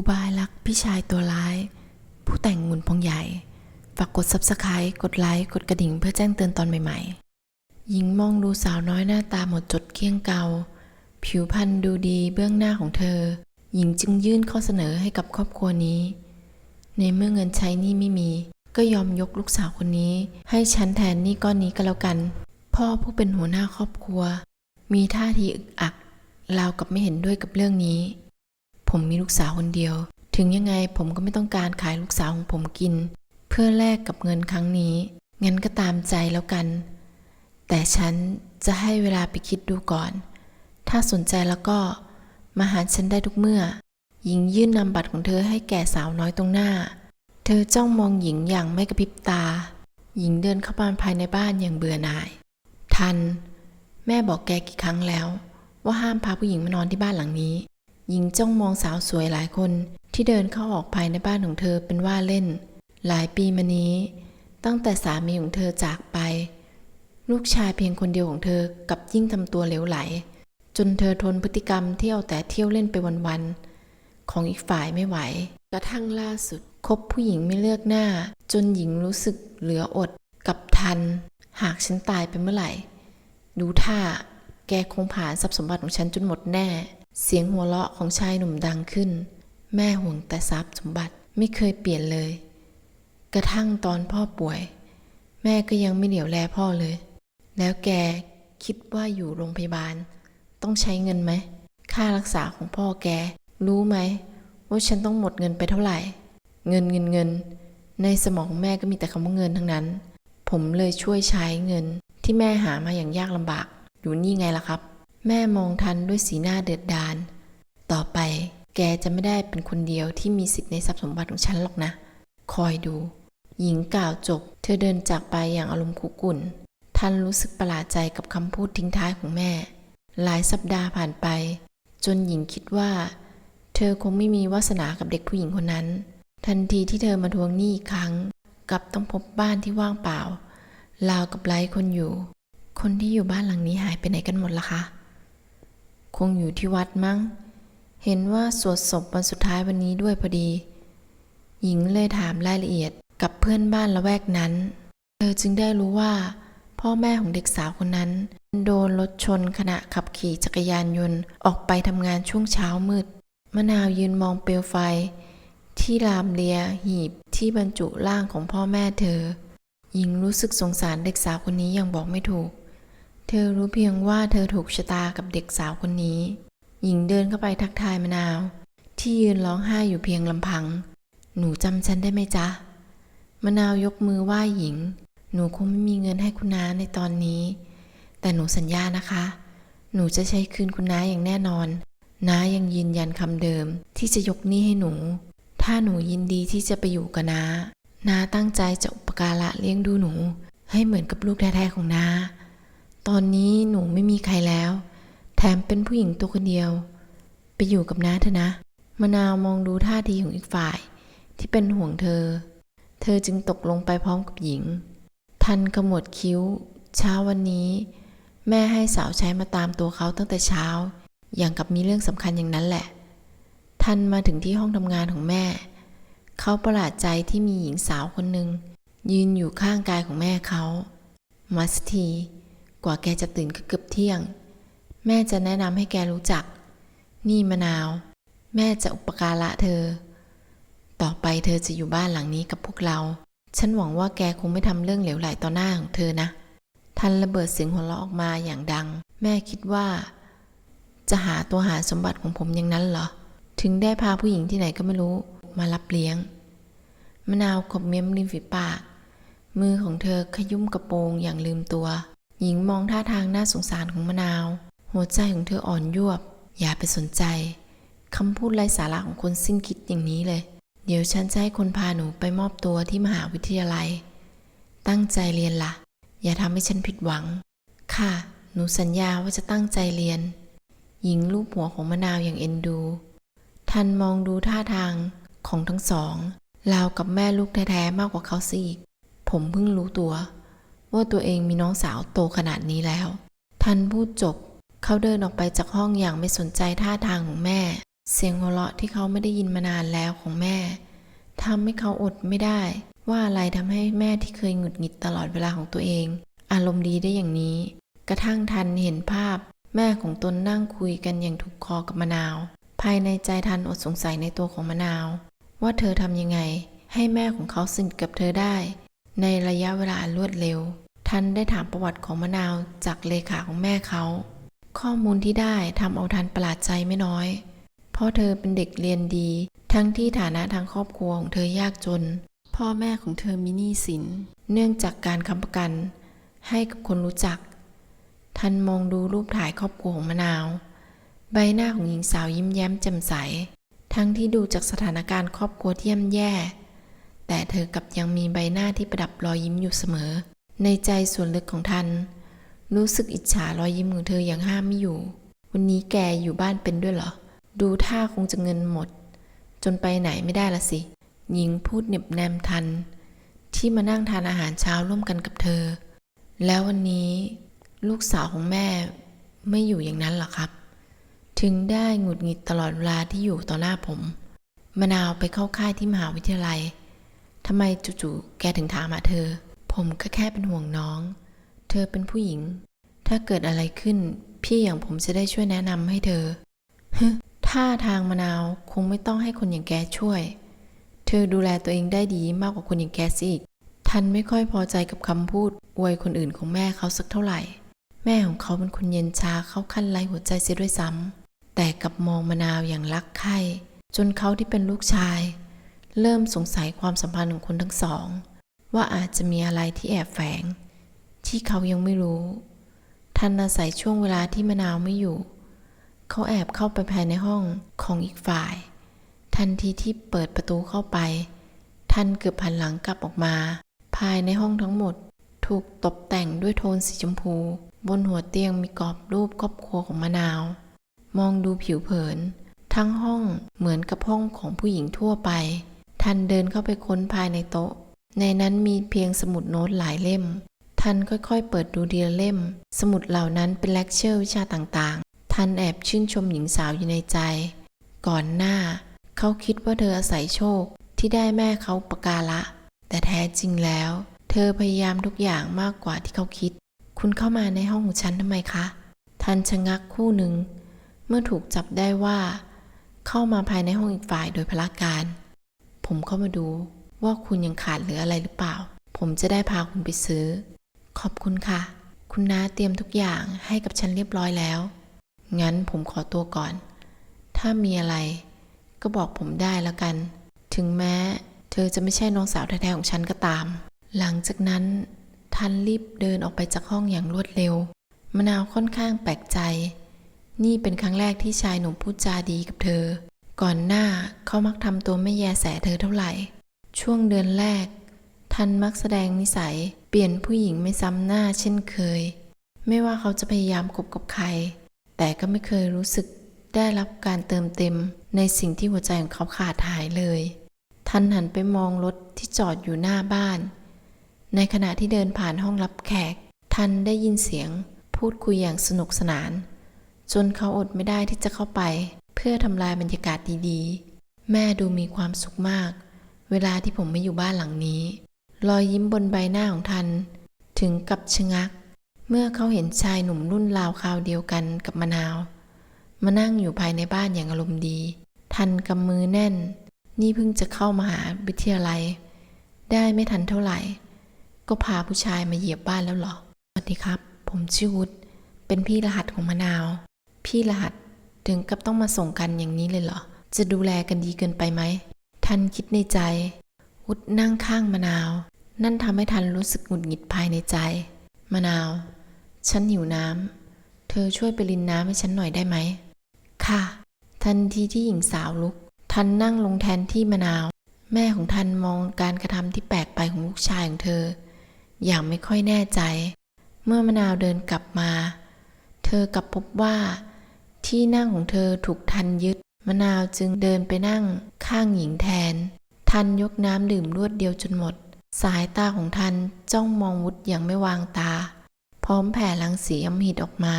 อุบายรักพี่ชายตัวร้าย ผู้แต่งหมุนพองใหญ่ ฝากกด subscribe กดไลค์ กดกระดิ่งเพื่อแจ้งเตือนตอนใหม่ๆ หญิงมองดูสาวน้อยหน้าตาหมดจดเกี้ยงเกา ผิวพรรณดูดีเบื้องหน้าของเธอ หญิงจึงยื่นข้อเสนอให้กับครอบครัวนี้ ในเมื่อเงินใช้นี้ไม่มี ก็ยอมยกลูกสาวคนนี้ ให้ฉันแทนนี้ก้อนนี้ก็แล้วกัน พ่อผู้เป็นหัวหน้าครอบครัว มีท่าทีอึกอักราวกับไม่เห็นด้วยกับเรื่องนี้ ผมมีลูกสาวคนเดียว ถึงยังไงผมก็ไม่ต้องการขายลูกสาวของผมกิน เพื่อแลกกับเงินครั้งนี้ งั้นก็ตามใจแล้วกัน แต่ฉันจะให้เวลาไปคิดดูก่อน ถ้าสนใจแล้วก็มาหาฉันได้ทุกเมื่อ หญิงยื่นนำบัตรของเธอให้แก่สาวน้อยตรงหน้า เธอจ้องมองหญิงอย่างไม่กระพริบตา หญิงเดินเข้ามาภายในบ้านอย่างเบื่อหน่าย ทัน แม่บอกแกกี่ครั้งแล้ว ว่าห้ามพาผู้หญิงมานอนที่บ้านหลังนี้ หญิงจ้องมองสาวสวยหลายคนที่เดินเข้าออกภายในบ้านของเธอเป็นว่าเล่น หลายปีมานี้ ตั้งแต่สามีของเธอจากไป ลูกชายเพียงคนเดียวของเธอกับยิ่งทำตัวเหลวไหล จนเธอทนพฤติกรรมเที่ยวแต่เที่ยวเล่นไปวันๆของอีกฝ่ายไม่ไหว กระทั่งล่าสุดคบผู้หญิงไม่เลือกหน้า จนหญิงรู้สึกเหลืออดกับทัน หากฉันตายไปเมื่อไหร่ ดูท่าแกคงผ่านทรัพย์สมบัติของฉันจนหมดแน่ เสียงหัวเราะของชายหนุ่มดังขึ้น แม่ห่วงแต่ทรัพย์สมบัติไม่เคยเปลี่ยนเลย กระทั่งตอนพ่อป่วย แม่ก็ยังไม่เหลียวแลพ่อเลย แล้วแกคิดว่าอยู่โรงพยาบาล ต้องใช้เงินไหม ค่ารักษาของพ่อแก รู้ไหม ว่าฉันต้องหมดเงินไปเท่าไหร่ เงินเงินเงิน ในสมองของแม่ก็มีแต่คำว่าเงินทั้งนั้น ผมเลยช่วยใช้เงินที่แม่หามาอย่างยากลำบาก อยู่นี่ไงล่ะครับ แม่มองทันด้วยสีหน้าเดือดดาล ต่อไปแกจะไม่ได้เป็นคนเดียวที่มีสิทธิ์ในทรัพย์สมบัติของฉันหรอกนะ คอยดู หญิงกล่าวจบ เธอเดินจากไปอย่างอารมณ์คุกุ่น ท่านรู้สึกประหลาดใจกับคำพูดทิ้งท้ายของแม่ หลายสัปดาห์ผ่านไป จนหญิงคิดว่า เธอคงไม่มีวาสนากับเด็กผู้หญิงคนนั้น ทันทีที่เธอมาทวงหนี้อีกครั้ง กลับต้องพบบ้านที่ว่างเปล่า ราวกับไร้คนอยู่ คนที่อยู่บ้านหลังนี้หายไปไหนกันหมดล่ะคะ คงอยู่ที่วัดมั้ง เห็นว่าสวดศพวันสุดท้ายวันนี้ด้วยพอดี หญิงเลยถามรายละเอียดกับเพื่อนบ้านละแวกนั้น เธอจึงได้รู้ว่า พ่อแม่ของเด็กสาวคนนั้น โดนรถชนขณะขับขี่จักรยานยนต์ออกไปทำงานช่วงเช้ามืด มะนาวยืนมองเปลวไฟ ที่ลามเลียหีบที่บรรจุร่างของพ่อแม่เธอ หญิงรู้สึกสงสารเด็กสาวคนนี้อย่างบอกไม่ถูก เธอรู้เพียงว่าเธอถูกชะตากับเด็กสาวคนนี้ หญิงเดินเข้าไปทักทายมะนาว ที่ยืนร้องไห้อยู่เพียงลำพัง หนูจำฉันได้ไหมจ๊ะมะนาวยกมือไหว้หญิง หนูคงไม่มีเงินให้คุณน้าในตอนนี้ แต่หนูสัญญานะคะ หนูจะใช้คืนคุณน้าอย่างแน่นอน น้ายังยืนยันคำเดิมที่จะยกหนี้ให้หนู ถ้าหนูยินดีที่จะไปอยู่กับน้า น้าตั้งใจจะอุปการะเลี้ยงดูหนู ให้เหมือนกับลูกแท้ๆของน้า ตอนนี้หนูไม่มีใครแล้ว แถมเป็นผู้หญิงตัวคนเดียว ไปอยู่กับน้าเถอะนะมะนาวมองดูท่าทีของอีกฝ่าย ที่เป็นห่วงเธอ เธอจึงตกลงไปพร้อมกับหญิง ทันขมวดคิ้ว เช้าวันนี้ แม่ให้สาวใช้มาตามตัวเขาตั้งแต่เช้า อย่างกับมีเรื่องสำคัญอย่างนั้นแหละ ทันมาถึงที่ห้องทำงานของแม่ เขาประหลาดใจที่มีหญิงสาวคนหนึ่งยืนอยู่ข้างกายของแม่เขามาสที กว่าแกจะตื่นก็เกือบเที่ยง แม่จะแนะนำให้แกรู้จัก นี่มะนาว แม่จะอุปการะเธอ ต่อไปเธอจะอยู่บ้านหลังนี้กับพวกเรา ฉันหวังว่าแกคงไม่ทำเรื่องเหลวไหลต่อหน้าของเธอนะ ทันระเบิดเสียงหัวเราะออกมาอย่างดัง แม่คิดว่า จะหาตัวหาสมบัติของผมอย่างนั้นเหรอ ถึงได้พาผู้หญิงที่ไหนก็ไม่รู้มารับเลี้ยง มะนาวขบเม้มริมฝีปาก มือของเธอขยุ่มกระโปรงอย่างลืมตัว หญิงมองท่าทางน่าสงสารของมะนาว หัวใจของเธออ่อนยวบ อย่าไปสนใจคำพูดไร้สาระของคนสิ้นคิดอย่างนี้เลย เดี๋ยวฉันจะให้คนพาหนูไปมอบตัวที่มหาวิทยาลัย ตั้งใจเรียนละ่ะ อย่าทำให้ฉันผิดหวัง ค่ะ หนูสัญญาว่าจะตั้งใจเรียน หญิงลูบหัวของมะนาวอย่างเอ็นดู ทันมองดูท่าทางของทั้งสองราวกับแม่ลูกแท้ๆมากกว่าเขาซะอีก ผมเพิ่งรู้ตัว ว่าตัวเองมีน้องสาวโตขนาดนี้แล้ว ทันพูดจบ เขาเดินออกไปจากห้องอย่างไม่สนใจท่าทางของแม่ เสียงหัวเราะที่เขาไม่ได้ยินมานานแล้วของแม่ทำให้เขาอดไม่ได้ ว่าอะไรทำให้แม่ที่เคยหงุดหงิดตลอดเวลาของตัวเอง อารมณ์ดีได้อย่างนี้ กระทั่งทันเห็นภาพ แม่ของตนนั่งคุยกันอย่างถูกคอกับมะนาว ภายในใจทันอดสงสัยในตัวของมะนาว ว่าเธอทำยังไง ให้แม่ของเขาสนิทกับเธอได้ ในระยะเวลาอันรวดเร็วทันได้ถามประวัติของมะนาวจากเลขาของแม่เขา ข้อมูลที่ได้ทำเอาทันประหลาดใจไม่น้อย เพราะเธอเป็นเด็กเรียนดี ทั้งที่ฐานะทางครอบครัวของเธอยากจน พ่อแม่ของเธอมีหนี้สิน เนื่องจากการค้ำประกัน ให้กับคนรู้จักทันมองดูรูปถ่ายครอบครัวของมะนาว ใบหน้าของหญิงสาวยิ้มแย้มแจ่มใส ทั้งที่ดูจากสถานการณ์ครอบครัวที่ย่ำแย่ แต่เธอกลับยังมีใบหน้าที่ประดับรอยยิ้มอยู่เสมอ ในใจส่วนลึกของทัน รู้สึกอิจฉารอยยิ้มของเธออย่างห้ามไม่อยู่ วันนี้แกอยู่บ้านเป็นด้วยเหรอ ดูท่าคงจะเงินหมด จนไปไหนไม่ได้ละสิ หญิงพูดเหน็บแนมทัน ที่มานั่งทานอาหารเช้าร่วมกันกับเธอ แล้ววันนี้ ลูกสาวของแม่ไม่อยู่อย่างนั้นหรอครับ ถึงได้หงุดหงิดตลอดเวลาที่อยู่ต่อหน้าผมมะนาวไปเข้าค่ายที่มหาวิทยาลัย ทำไมจู่ๆแกถึงถามหาเธอ ผมก็แค่เป็นห่วงน้อง เธอเป็นผู้หญิง ถ้าเกิดอะไรขึ้น พี่อย่างผมจะได้ช่วยแนะนำให้เธอฮึท่าทางมะนาวคงไม่ต้องให้คนอย่างแกช่วย เธอดูแลตัวเองได้ดีมากกว่าคนอย่างแกสิอีก ทันไม่ค่อยพอใจกับคำพูดอวยคนอื่นของแม่เขาสักเท่าไหร่ แม่ของเขาเป็นคนเย็นชาเข้าขั้นไร้หัวใจเสียด้วยซ้ำแต่กับมองมะนาวอย่างรักใคร่จนเขาที่เป็นลูกชาย เริ่มสงสัยความสัมพันธ์ของคนทั้งสอง ว่าอาจจะมีอะไรที่แอบแฝง ที่เขายังไม่รู้ ทันอาศัยช่วงเวลาที่มะนาวไม่อยู่ เขาแอบเข้าไปภายในห้องของอีกฝ่าย ทันทีที่เปิดประตูเข้าไป ทันเกือบหันหลังกลับออกมา ภายในห้องทั้งหมด ถูกตกแต่งด้วยโทนสีชมพู บนหัวเตียงมีกรอบรูปครอบครัวของมะนาว มองดูผิวเผิน ทั้งห้องเหมือนกับห้องของผู้หญิงทั่วไป ทันเดินเข้าไปค้นภายในโต๊ะ ในนั้นมีเพียงสมุดโน้ตหลายเล่มทันค่อยๆ เปิดดูเดียเล่ม สมุดเหล่านั้นเป็นเลคเชอร์วิชาต่างๆทันแอบชื่นชมหญิงสาวอยู่ในใจ ก่อนหน้า เขาคิดว่าเธออาศัยโชคที่ได้แม่เขาประกาละ แต่แท้จริงแล้ว เธอพยายามทุกอย่างมากกว่าที่เขาคิด คุณเข้ามาในห้องของฉันทำไมคะทันชะงักคู่หนึ่ง เมื่อถูกจับได้ว่า เข้ามาภายในห้องอีกฝ่ายโดยพละการ ผมเข้ามาดูว่าคุณยังขาดเหลืออะไรหรือเปล่า ผมจะได้พาคุณไปซื้อ ขอบคุณค่ะ คุณน้าเตรียมทุกอย่างให้กับฉันเรียบร้อยแล้ว งั้นผมขอตัวก่อน ถ้ามีอะไร ก็บอกผมได้แล้วกัน ถึงแม้ เธอจะไม่ใช่น้องสาวแท้ๆของฉันก็ตาม หลังจากนั้น ทันรีบเดินออกไปจากห้องอย่างรวดเร็ว มะนาวค่อนข้างแปลกใจ นี่เป็นครั้งแรกที่ชายหนุ่มพูดจาดีกับเธอ ก่อนหน้าเขามักทำตัวไม่แยแสเธอเท่าไหร่ ช่วงเดือนแรก ทันมักแสดงนิสัย เปลี่ยนผู้หญิงไม่ซ้ำหน้าเช่นเคย ไม่ว่าเขาจะพยายามคบกับใคร แต่ก็ไม่เคยรู้สึกได้รับการเติมเต็มในสิ่งที่หัวใจของเขาขาดหายเลย ทันหันไปมองรถที่จอดอยู่หน้าบ้าน ในขณะที่เดินผ่านห้องรับแขก ทันได้ยินเสียงพูดคุยอย่างสนุกสนาน จนเขาอดไม่ได้ที่จะเข้าไป พื่อทำลายบรรยากาศดีๆ แม่ดูมีความสุขมาก เวลาที่ผมไม่อยู่บ้านหลังนี้ รอยยิ้มบนใบหน้าของทัน ถึงกับชะงัก เมื่อเขาเห็นชายหนุ่มรุ่นราวคราวเดียวกันกับมะนาว มานั่งอยู่ภายในบ้านอย่างอารมณ์ดี ทันกำมือแน่น นี่เพิ่งจะเข้ามาหาวิทยาลัย ได้ไม่ทันเท่าไหร่ ก็พาผู้ชายมาเหยียบบ้านแล้วเหรอสวัสดีครับ ผมชื่อวุฒเป็นพี่รหัสของมะนาว พี่รหัส ถึงกับต้องมาส่งกันอย่างนี้เลยเหรอ จะดูแลกันดีเกินไปไหม ทันคิดในใจ วุฒนั่งข้างมะนาว นั่นทำให้ทันรู้สึกหงุดหงิดภายในใจ มะนาว ฉันหิวน้ำ เธอช่วยไปรินน้ำให้ฉันหน่อยได้ไหม ค่ะ ทันทีที่หญิงสาวลุก ทันนั่งลงแทนที่มะนาว แม่ของทันมองการกระทำที่แปลกไปของลูกชายของเธอ อย่างไม่ค่อยแน่ใจ เมื่อมะนาวเดินกลับมา เธอกลับพบว่า ที่นั่งของเธอถูกทันยึด มะนาวจึงเดินไปนั่งข้างหญิงแทน ทันยกน้ำดื่มรวดเดียวจนหมด สายตาของทันจ้องมองวุฒอย่างไม่วางตา พร้อมแผ่รังสีอำมหิตออกมา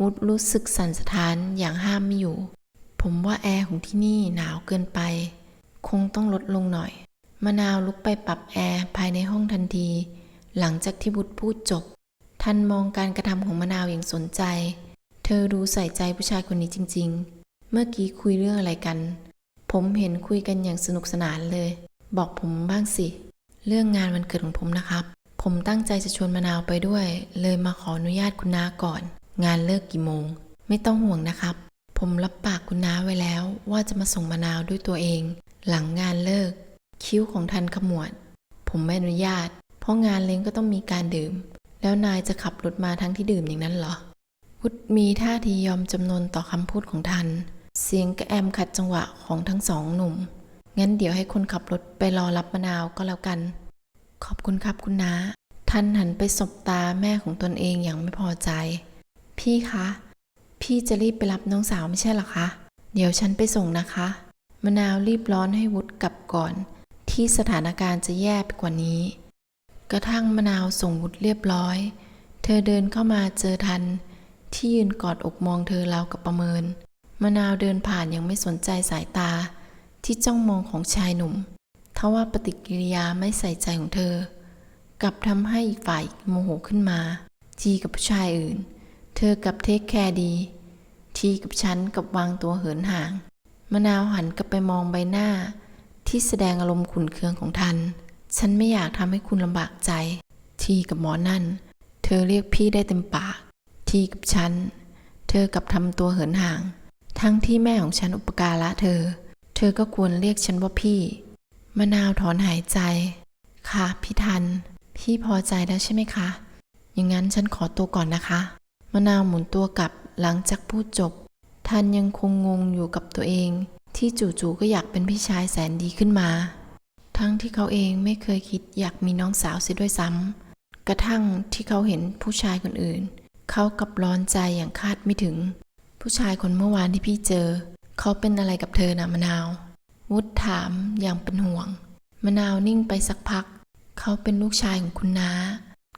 วุฒรู้สึกสั่นสะท้านอย่างห้ามไม่อยู่ผผมว่าแอร์ของที่นี่หนาวเกินไป คงต้องลดลงหน่อย มะนาวลุกไปปรับแอร์ภายในห้องทันที หลังจากที่บุตรพูดจบ ทันมองการกระทำของมะนาวอย่างสนใจ เธอดูใส่ใจผู้ชายคนนี้จริง ๆ เมื่อกี้คุยเรื่องอะไรกัน ผมเห็นคุยกันอย่างสนุกสนานเลย บอกผมบ้างสิ เรื่องงานวันเกิดของผมนะครับ ผมตั้งใจจะชวนมะนาวไปด้วย เลยมาขออนุญาตคุณน้าก่อน งานเลิกกี่โมง ไม่ต้องห่วงนะครับ ผมรับปากคุณน้าไว้แล้ว ว่าจะมาส่งมะนาวด้วยตัวเอง หลังงานเลิก คิ้วของทันขมวด ผมไม่อนุญาต เพราะงานเลี้ยงก็ต้องมีการดื่ม แล้วนายจะขับรถมาทั้งที่ดื่มอย่างนั้นเหรอ วุฒมีท่าทียอมจำนนต่อคำพูดของทัน เสียงกระแอมขัดจังหวะของทั้งสองหนุ่ม งั้นเดี๋ยวให้คนขับรถไปรอรับมะนาวก็แล้วกัน ขอบคุณครับคุณน้าทันหันไปสบตาแม่ของตนเองอย่างไม่พอใจ พี่คะ พี่จะรีบไปรับน้องสาวไม่ใช่หรอคะ เดี๋ยวฉันไปส่งนะคะ มะนาวรีบร้อนให้วุฒกลับก่อน ที่สถานการณ์จะแย่ไปกว่านี้ กระทั่งมะนาวส่งวุฒเรียบร้อย เธอเดินเข้ามาเจอทัน ที่ยืนกอดอกมองเธอราวกับประเมิน มะนาวเดินผ่านยังไม่สนใจสายตา ที่จ้องมองของชายหนุ่มทว่าปฏิกิริยาไม่ใส่ใจของเธอ กลับทำให้อีกฝ่ายโมโหขึ้นมา ทีกับผู้ชายอื่น เธอกลับเทคแคร์ดี ทีกับฉันกับวางตัวเหินห่าง มะนาวหันกลับไปมองใบหน้า ที่แสดงอารมณ์ขุนเคืองของทัน ฉันไม่อยากทำให้คุณลำบากใจ ทีกับหมอนั่น เธอเรียกพี่ได้เต็มปาก ทีกับฉัน เธอกับทำตัวเหินห่าง ทั้งที่แม่ของฉันอุปการะเธอ เธอก็ควรเรียกฉันว่าพี่ มะนาวถอนหายใจ ค่ะพี่ทัน พี่พอใจแล้วใช่ไหมคะ อย่างนั้นฉันขอตัวก่อนนะคะ มะนาวหมุนตัวกลับหลังจากพูดจบ ทันยังคงงงอยู่กับตัวเอง ที่จู่ๆก็อยากเป็นพี่ชายแสนดีขึ้นมา ทั้งที่เขาเองไม่เคยคิดอยากมีน้องสาวเสียด้วยซ้ำกระทั่งที่เขาเห็นผู้ชายคนอื่น เขากลับร้อนใจอย่างคาดไม่ถึง ผู้ชายคนเมื่อวานที่พี่เจอ เขาเป็นอะไรกับเธอนะมะนาว วุฒถามอย่างเป็นห่วง มะนาวนิ่งไปสักพัก เขาเป็นลูกชายของคุณน้า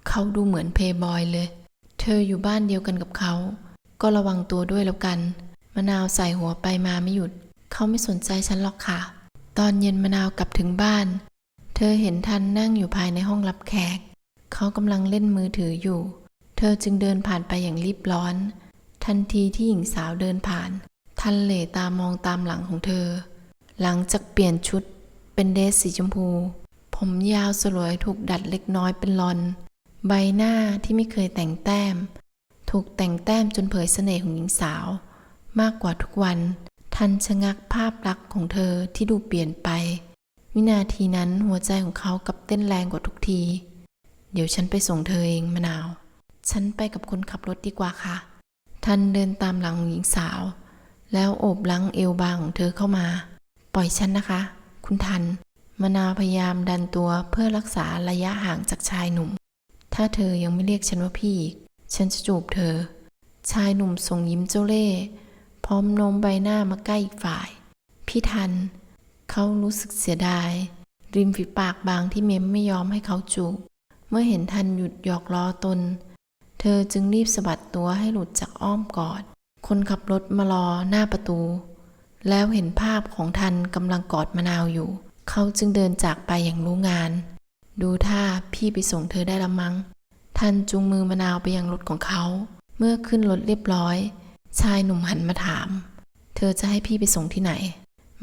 เขาดูเหมือนเพย์บอยเลย เธออยู่บ้านเดียวกันกับเขา ก็ระวังตัวด้วยแล้วกัน มะนาวใส่หัวไปมาไม่หยุด เขาไม่สนใจฉันหรอกค่ะ ตอนเย็นมะนาวกลับถึงบ้าน เธอเห็นทันนั่งอยู่ภายในห้องรับแขก เขากำลังเล่นมือถืออยู่ เธอจึงเดินผ่านไปอย่างรีบร้อน ทันทีที่หญิงสาวเดินผ่าน ทันเหล่ตามองตามหลังของเธอ หลังจากเปลี่ยนชุดเป็นเดรสสีชมพู ผมยาวสลวยถูกดัดเล็กน้อยเป็นลอน ใบหน้าที่ไม่เคยแต่งแต้ม ถูกแต่งแต้มจนเผยเสน่ห์ของหญิงสาว มากกว่าทุกวัน ทันชะงักภาพลักษณ์ของเธอที่ดูเปลี่ยนไป วินาทีนั้นหัวใจของเขากับเต้นแรงกว่าทุกที เดี๋ยวฉันไปส่งเธอเองมะนาว ฉันไปกับคนขับรถดีกว่าค่ะ ทันเดินตามหลังหญิงสาว แล้วโอบลังเอวบางของเธอเข้ามา ปล่อยฉันนะคะ คุณทัน มนาพยายามดันตัวเพื่อรักษาระยะห่างจากชายหนุ่ม ถ้าเธอยังไม่เรียกฉันว่าพี่อีก ฉันจะจูบเธอ ชายหนุ่มส่งยิ้มเจ้าเล่ห์พร้อมโน้มใบหน้ามาใกล้อีกฝ่าย พี่ทัน เขารู้สึกเสียดาย ริมฝีปากบางที่เมมไม่ยอมให้เขาจูบ เมื่อเห็นทันหยุดหยอกล้อตน อจึงรีบสะบัดตัวให้หลุดจากอ้อมกอด คนขับรถมารอหน้าประตู แล้วเห็นภาพของทันกำลังกอดมะนาวอยู่ เขาจึงเดินจากไปอย่างรู้งาน ดูท่าพี่ไปส่งเธอได้ละมั้ง ทันจูงมือมะนาวไปยังรถของเขา เมื่อขึ้นรถเรียบร้อย ชายหนุ่มหันมาถาม เธอจะให้พี่ไปส่งที่ไหน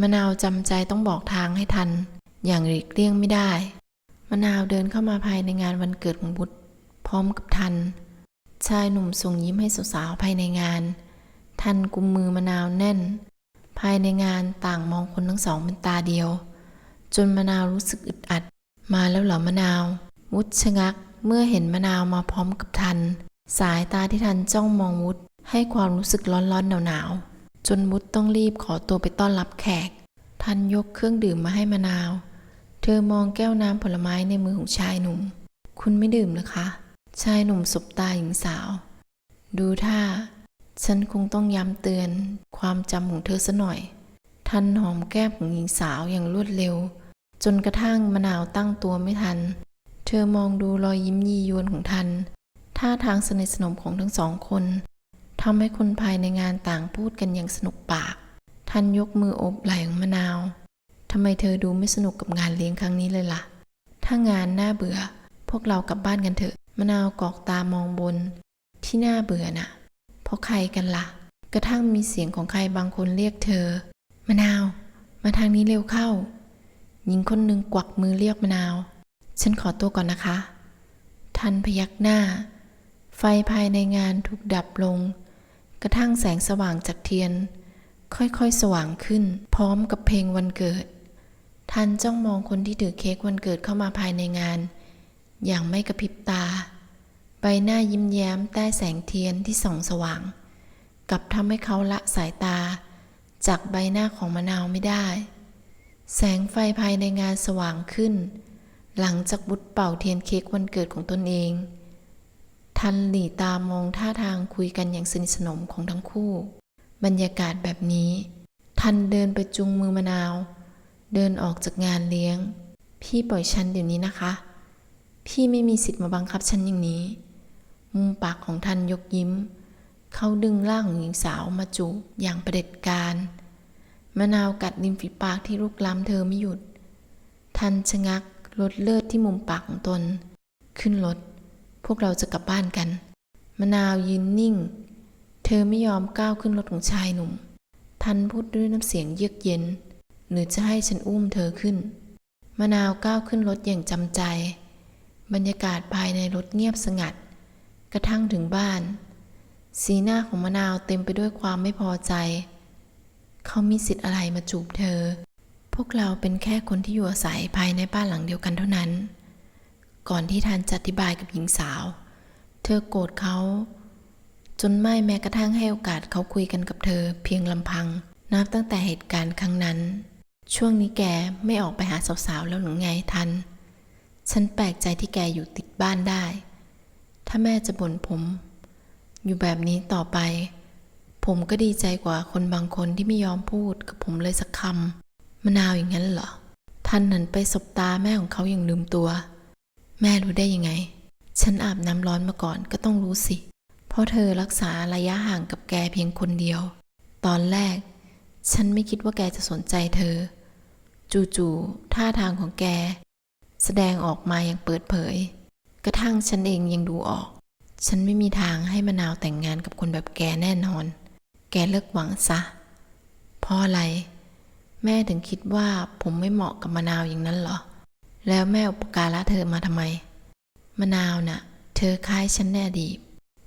มะนาวจำใจต้องบอกทางให้ทัน อย่างหลีกเลี่ยงไม่ได้ มะนาวเดินเข้ามาภายในงานวันเกิดของบุตรพร้อมกับทัน ชายหนุ่มส่งยิ้มให้สาวๆภายในงานทันกุมมือมะนาวแน่น ภายในงานต่างมองคนทั้งสองเป็นตาเดียว จนมะนาวรู้สึกอึดอัด มาแล้วเหรอมะนาว วุฒชะงักเมื่อเห็นมะนาวมาพร้อมกับทัน สายตาที่ทันจ้องมองวุฒให้ความรู้สึกร้อนๆหนาวๆจนวุฒต้องรีบขอตัวไปต้อนรับแขก ทันยกเครื่องดื่มมาให้มะนาว เธอมองแก้วน้ำผลไม้ในมือของชายหนุ่ม คุณไม่ดื่มหรอคะ ชายหนุ่มสบตาหญิงสาว ดูท่า ฉันคงต้องย้ำเตือนความจำของเธอซะหน่อย ทันหอมแก้มของหญิงสาวอย่างรวดเร็ว จนกระทั่งมะนาวตั้งตัวไม่ทัน เธอมองดูรอยยิ้มยียวนของทัน ท่าทางสนิทสนมของทั้งสองคนทำให้คนภายในงานต่างพูดกันอย่างสนุกปากทท่านยกมือโอบไหล่ของมะนาวทำไมเธอดูไม่สนุกกับงานเลี้ยงครั้งนี้เลยล่ะ ถ้างานน่าเบื่อ พวกเรากลับบ้านกันเถอะ มะนาวกอกตามองบน ที่น่าเบื่อน่ะ เพราะใครกันล่ะ กระทั่งมีเสียงของใครบางคนเรียกเธอ มะนาว มาทางนี้เร็วเข้า หญิงคนหนึ่งกวักมือเรียกมะนาว ฉันขอตัวก่อนนะคะ ทันพยักหน้า ไฟภายในงานถูกดับลง กระทั่งแสงสว่างจากเทียน ค่อยๆสว่างขึ้น พร้อมกับเพลงวันเกิด ทันจ้องมองคนที่ถือเค้กวันเกิดเข้ามาภายในงาน อย่างไม่กระพริบตา ใบหน้ายิ้มแย้มใต้แสงเทียนที่ส่องสว่าง กลับทำให้เขาละสายตา จากใบหน้าของมะนาวไม่ได้ แสงไฟภายในงานสว่างขึ้น หลังจากบุดเป่าเทียนเค้กวันเกิดของตนเอง ทันหลีตามองท่าทางคุยกันอย่างสนิทสนมของทั้งคู่ บรรยากาศแบบนี้ ทันเดินไปจุงมือมะนาว เดินออกจากงานเลี้ยง พี่ปล่อยฉันเดี๋ยวนี้นะคะ พี่ไม่มีสิทธิ์มาบังคับฉันอย่างนี้ มุมปากของทันยกยิ้ม เขาดึงร่างของหญิงสาวมาจูบอย่างประเด็จการมะนาวกัดริมฝีปากที่ลุกล้ำเธอไม่หยุด ทันชะงักลดเลือดที่มุมปากของตน ขึ้นรถ พวกเราจะกลับบ้านกัน มะนาวยืนนิ่ง เธอไม่ยอมก้าวขึ้นรถของชายหนุ่ม ทันพูดด้วยน้ำเสียงเยือกเย็น หรือจะให้ฉันอุ้มเธอขึ้น มะนาวก้าวขึ้นรถอย่างจำใจ บรรยากาศภายในรถเงียบสงัด กระทั่งถึงบ้าน สีหน้าของมะนาวเต็มไปด้วยความไม่พอใจ เขามีสิทธิ์อะไรมาจูบเธอ พวกเราเป็นแค่คนที่อยู่อาศัยภายในบ้านหลังเดียวกันเท่านั้น ก่อนที่ทันจะอธิบายกับหญิงสาว เธอโกรธเขา จนไม่แม้กระทั่งให้โอกาสเขาคุยกันกับเธอ เพียงลำพัง นับตั้งแต่เหตุการณ์ครั้งนั้น ช่วงนี้แกไม่ออกไปหาสาวๆแล้วหรือไงทัน ฉันแปลกใจที่แกอยู่ติดบ้านได้ ถ้าแม่จะบ่นผม อยู่แบบนี้ต่อไป ผมก็ดีใจกว่าคนบางคนที่ไม่ยอมพูดกับผมเลยสักคำมะนาวอย่างนั้นเหรอ ท่านนั้นไปสบตาแม่ของเขาอย่างลืมตัว แม่รู้ได้ยังไง ฉันอาบน้ำร้อนมาก่อนก็ต้องรู้สิ เพราะเธอรักษาระยะห่างกับแกเพียงคนเดียว ตอนแรก ฉันไม่คิดว่าแกจะสนใจเธอ จู่ๆท่าทางของแก แสดงออกมาอย่างเปิดเผย กระทั่งฉันเองยังดูออก ฉันไม่มีทางให้มะนาวแต่งงานกับคนแบบแกแน่นอน แกเลิกหวังซะ เพราะอะไร แม่ถึงคิดว่าผมไม่เหมาะกับมะนาวอย่างนั้นเหรอ แล้วแม่อุปการะเธอมาทำไม มะนาวน่ะ เธอคล้ายฉันแน่ดี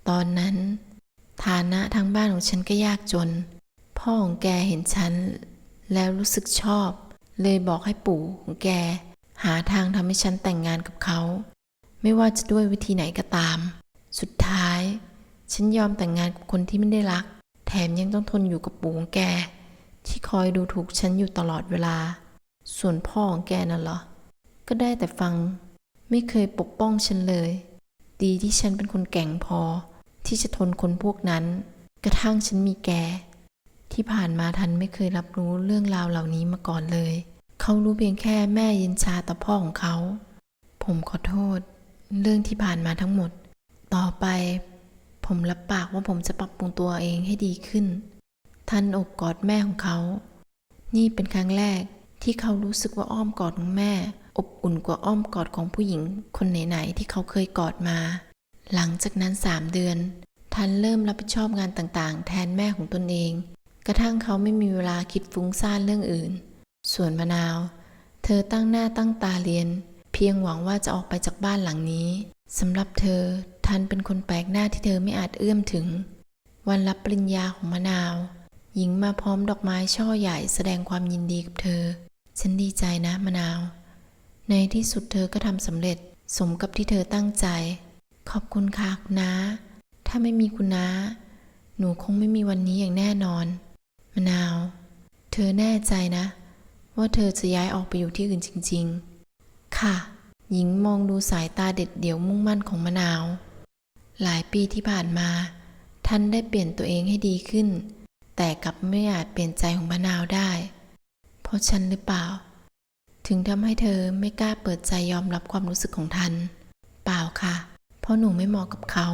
ตอนนั้น ฐานะทางบ้านของฉันก็ยากจน พ่อของแกเห็นฉัน แล้วรู้สึกชอบ เลยบอกให้ปู่ของแก หาทางทำให้ฉันแต่งงานกับเขา ไม่ว่าจะด้วยวิธีไหนก็ตาม สุดท้าย ฉันยอมแต่งงานกับคนที่ไม่ได้รัก แถมยังต้องทนอยู่กับปู่ของแก ที่คอยดูถูกฉันอยู่ตลอดเวลา ส่วนพ่อของแกน่ะเหรอ ก็ได้แต่ฟัง ไม่เคยปกป้องฉันเลย ดีที่ฉันเป็นคนแก่งพอ ที่จะทนคนพวกนั้น กระทั่งฉันมีแก ที่ผ่านมาทันไม่เคยรับรู้เรื่องราวเหล่านี้มาก่อนเลย เขารู้เพียงแค่แม่เย็นชาต่อพ่อของเขา ผมขอโทษ เรื่องที่ผ่านมาทั้งหมด ต่อไป ผมรับปากว่าผมจะปรับปรุงตัวเองให้ดีขึ้นท่านอบกอดแม่ของเขา นี่เป็นครั้งแรกที่เขารู้สึกว่าอ้อมกอดของแม่ อบอุ่นกว่าอ้อมกอดของผู้หญิง คนไหนๆที่เขาเคยกอดมา หลังจากนั้นสามเดือน ทันเริ่มรับผิดชอบงานต่างๆ แทนแม่ของตนเอง กระทั่งเขาไม่มีเวลาคิดฟุ้งซ่านเรื่องอื่น ส่วนมะนาว เธอตั้งหน้าตั้งตาเรียน เพียงหวังว่าจะออกไปจากบ้านหลังนี้สำหรับเธอทันเป็นคนแปลกหน้าที่เธอไม่อาจเอื้อมถึง วันรับปริญญาของมะนาว หญิงมาพร้อมดอกไม้ช่อใหญ่แสดงความยินดีกับเธอ ฉันดีใจนะมะนาว ในที่สุดเธอก็ทำสำเร็จ สมกับที่เธอตั้งใจ ขอบคุณค่ะคุณน้าถ้าไม่มีคุณน้าหนูคงไม่มีวันนี้อย่างแน่นอน มะนาว เธอแน่ใจนะ ว่าเธอจะย้ายออกไปอยู่ที่อื่นจริง ๆ ค่ะ หญิงมองดูสายตาเด็ดเดี่ยวมุ่งมั่นของมะนาว หลายปีที่ผ่านมา ท่านได้เปลี่ยนตัวเองให้ดีขึ้น แต่กลับไม่อาจเปลี่ยนใจของมะนาวได้ เพราะฉันหรือเปล่า ถึงทำให้เธอไม่กล้าเปิดใจยอมรับความรู้สึกของทันเปล่าค่ะ เพราะหนูไม่เหมาะกับเขา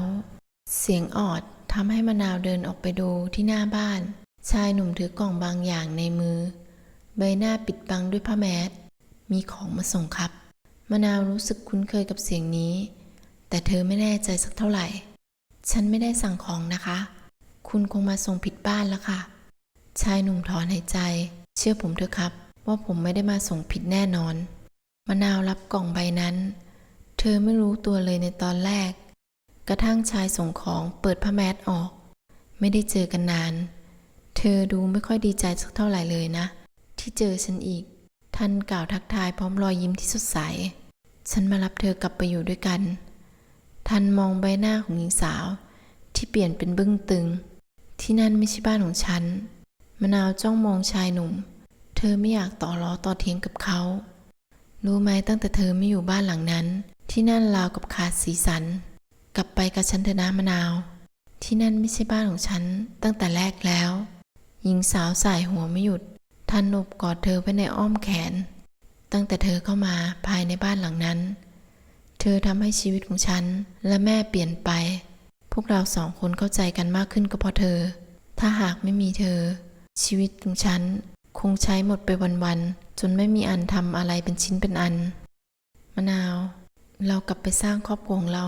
เสียงออดทำให้มะนาวเดินออกไปดูที่หน้าบ้าน ชายหนุ่มถือกล่องบางอย่างในมือ ใบหน้าปิดบังด้วยผ้าแมส มีของมาส่งครับ มะนาวรู้สึกคุ้นเคยกับเสียงนี้ แต่เธอไม่แน่ใจสักเท่าไหร่ ฉันไม่ได้สั่งของนะคะ คุณคงมาส่งผิดบ้านแล้วค่ะ ชายหนุ่มถอนหายใจ เชื่อผมเถอะครับ ว่าผมไม่ได้มาส่งผิดแน่นอน มะนาวรับกล่องใบนั้น เธอไม่รู้ตัวเลยในตอนแรก กระทั่งชายส่งของเปิดผ้าแมสออก ไม่ได้เจอกันนาน เธอดูไม่ค่อยดีใจสักเท่าไหร่เลยนะ ที่เจอฉันอีก ท่านกล่าวทักทายพร้อมรอยยิ้มที่สดใส ฉันมารับเธอกลับไปอยู่ด้วยกัน ท่านมองใบหน้าของหญิงสาว ที่เปลี่ยนเป็นบึ้งตึง ที่นั่นไม่ใช่บ้านของฉัน มะนาวจ้องมองชายหนุ่ม เธอไม่อยากต่อล้อต่อเทียงกับเขา รู้ไหมตั้งแต่เธอไม่อยู่บ้านหลังนั้น ที่นั่นราวกับขาดสีสัน กลับไปกับฉันเถอะนะมะนาว ที่นั่นไม่ใช่บ้านของฉันตั้งแต่แรกแล้ว หญิงสาวสายหัวไม่หยุด ท่านโอบกอดเธอไว้ในอ้อมแขน ตั้งแต่เธอเข้ามาภายในบ้านหลังนั้น เธอทำให้ชีวิตของฉันและแม่เปลี่ยนไป พวกเราสองคนเข้าใจกันมากขึ้นก็เพราะเธอ ถ้าหากไม่มีเธอ ชีวิตของฉันคงใช้หมดไปวันๆจนไม่มีอันทำอะไรเป็นชิ้นเป็นอัน มะนาว เรากลับไปสร้างครอบครัวของเรา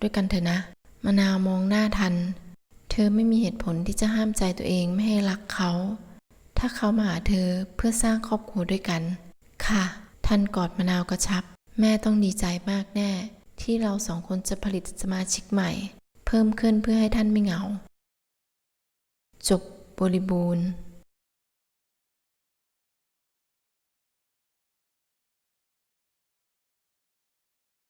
ด้วยกันเถอะนะ มะนาวมองหน้าทัน เธอไม่มีเหตุผลที่จะห้ามใจตัวเองไม่ให้รักเขา ถ้าเขามาหาเธอเพื่อสร้างครอบครัวด้วยกัน ค่ะ ท่านกอดมะนาวกระชับ แม่ต้องดีใจมากแน่ ที่เราสองคนจะผลิตสมาชิกใหม่ เพิ่มขึ้นเพื่อให้ท่านไม่เหงา จบบริบูรณ์